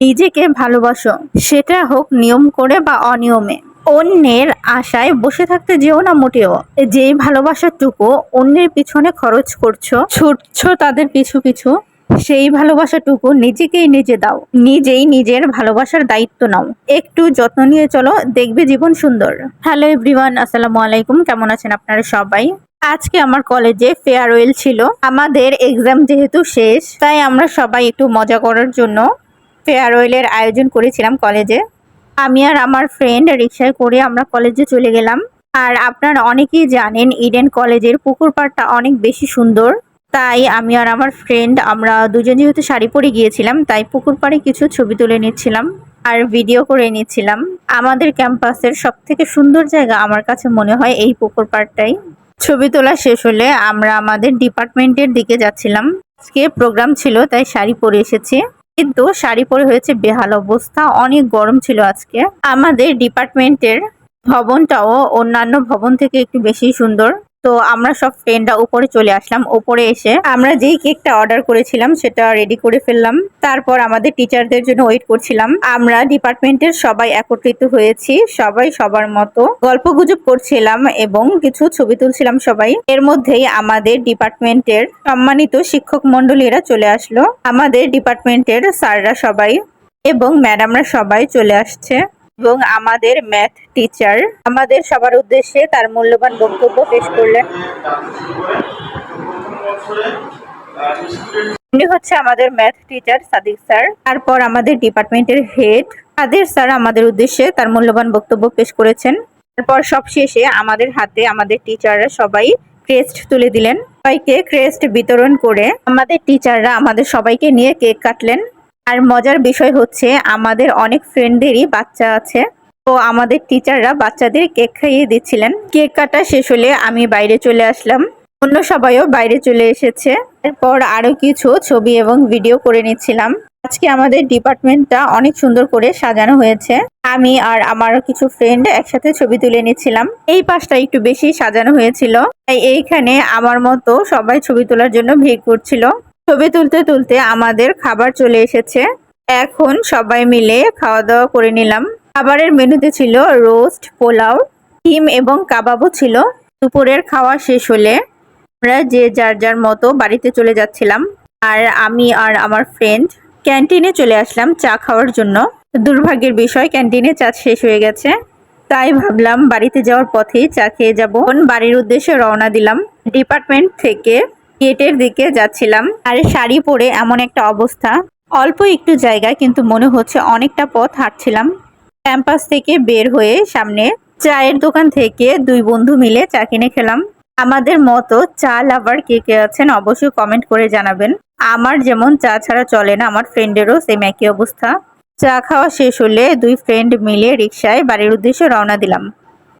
নিজেকে ভালোবাসো, সেটা হোক নিয়ম করে বা অনিয়মে। অন্যের আশায় বসে থাকতে যেও না মোটেও। যেই ভালোবাসাটুকু অন্যের পিছনে খরচ করছ, ছুটছো তাদের পিছু পিছু, সেই ভালোবাসাটুকু নিজেকেই নিজে দাও। নিজেই নিজের ভালোবাসার দায়িত্ব নাও। একটু যত্ন নিয়ে চলো, দেখবে জীবন সুন্দর। হ্যালো এভরিওয়ান, আসসালামু আলাইকুম। কেমন আছেন আপনারা সবাই? আজকে আমার কলেজে ফেয়ারওয়েল ছিল। আমাদের এক্সাম যেহেতু শেষ, তাই আমরা সবাই একটু মজা করার জন্য ফেয়ারওয়েলের আয়োজন করেছিলাম কলেজে। আমি আর আমার ফ্রেন্ড রিক্সায় করে আমরা কলেজে চলে গেলাম। আর আপনারা অনেকেই জানেন ইডেন কলেজের পুকুর পাড়টা অনেক বেশি সুন্দর। তাই আমি আর আমার ফ্রেন্ড আমরা দুজন যেহেতু শাড়ি পরে গিয়েছিলাম, তাই পুকুর পাড়ে কিছু ছবি তুলে নিচ্ছিলাম আর ভিডিও করে নিচ্ছিলাম। আমাদের ক্যাম্পাসের সব থেকে সুন্দর জায়গা আমার কাছে মনে হয় এই পুকুর পাড়টাই। ছবি তোলা শেষ হলে আমরা আমাদের ডিপার্টমেন্টের দিকে যাচ্ছিলাম। আজকে প্রোগ্রাম ছিল, তাই শাড়ি পরে এসেছি। কিন্তু শাড়ি পরে হয়েছে বেহাল অবস্থা, অনেক গরম ছিল আজকে। আমাদের ডিপার্টমেন্টের ভবনটাও অন্যান্য ভবন থেকে একটু বেশি সুন্দর। তো আমরা সব ফ্রেন্ডরা উপরে চলে আসলাম। উপরে এসে আমরা যেই কেকটা অর্ডার করেছিলাম সেটা রেডি করে ফেললাম। তারপর আমাদের টিচারদের জন্য ওয়েট করছিলাম। আমরা ডিপার্টমেন্টের সবাই একত্রিত হয়েছি। সবাই সবার মতো গল্প গুজব করছিলাম এবং কিছু ছবি তুলছিলাম সবাই। এর মধ্যেই আমাদের ডিপার্টমেন্টের সম্মানিত শিক্ষক মন্ডলীরা চলে আসলো। আমাদের ডিপার্টমেন্টের স্যাররা সবাই এবং ম্যাডামরা সবাই চলে আসছে। এবং আমাদের ম্যাথ টিচার আমাদের সবার উদ্দেশ্যে তার মূল্যবান বক্তব্য পেশ করলেন। উনি হচ্ছে আমাদের ম্যাথ টিচার সাদিক স্যার। তারপর আমাদের ডিপার্টমেন্টের হেড কাদের স্যার আমাদের উদ্দেশ্যে তার মূল্যবান বক্তব্য পেশ করেছেন। তারপর সব শেষে আমাদের হাতে আমাদের টিচাররা সবাই ক্রেস্ট তুলে দিলেন। সবাইকে ক্রেস্ট বিতরণ করে আমাদের টিচাররা আমাদের সবাইকে নিয়ে কেক কাটলেন। আর মজার বিষয় হচ্ছে আমাদের অনেক ফ্রেন্ডদেরই বাচ্চা আছে। তো আমাদের টিচাররা বাচ্চাদের কেক খাইয়ে দিচ্ছিলেন। কেক কাটা শেষ হলে আমি বাইরে চলে আসলাম। অন্য সবাইও বাইরে চলে এসেছে। এরপর আরও কিছু ছবি এবং ভিডিও করে নিচ্ছিলাম। আজকে আমাদের ডিপার্টমেন্টটা অনেক সুন্দর করে সাজানো হয়েছে। আমি আর আমার কিছু ফ্রেন্ড একসাথে ছবি তুলে নিচ্ছিলাম। এই পাশটা একটু বেশি সাজানো হয়েছিল। তাই এইখানে আমার মতো সবাই ছবি তোলার জন্য ভিড় করছিল। ছবি তুলতে তুলতে আমাদের খাবার চলে এসেছে। এখন সবাই মিলে খাওয়া দাওয়া করে নিলাম। খাবারের মেনুতে ছিল রোস্ট, পোলাও, ডিম এবং কাবাবও ছিল। দুপুরের খাওয়া শেষ হলে আমরা যে যার যার মতো বাড়িতে চলে যাচ্ছিলাম। আর আমি আর আমার ফ্রেন্ড ক্যান্টিনে চলে আসলাম চা খাওয়ার জন্য। দুর্ভাগ্যের বিষয় ক্যান্টিনে চা শেষ হয়ে গেছে। তাই ভাবলাম বাড়িতে যাওয়ার পথেই চা খেয়ে যাব। বাড়ির উদ্দেশ্যে রওনা দিলাম। ডিপার্টমেন্ট থেকে গেটের দিকে যাচ্ছিলাম আর শাড়ি পরে এমন একটা অবস্থা। অল্প একটু জায়গা কিন্তু মনে হচ্ছে অনেকটা পথ হাঁটছিলাম। ক্যাম্পাস থেকে বের হয়ে সামনে চায়ের দোকান থেকে দুই বন্ধু মিলে চা কিনে খেলাম। আমাদের মতো চা লাভার কে কে আছেন অবশ্যই কমেন্ট করে জানাবেন। আমার যেমন চা ছাড়া চলে না, আমার ফ্রেন্ডেরও সেম একই অবস্থা। চা খাওয়া শেষ হলে দুই ফ্রেন্ড মিলে রিক্সায় বাড়ির উদ্দেশ্যে রওনা দিলাম।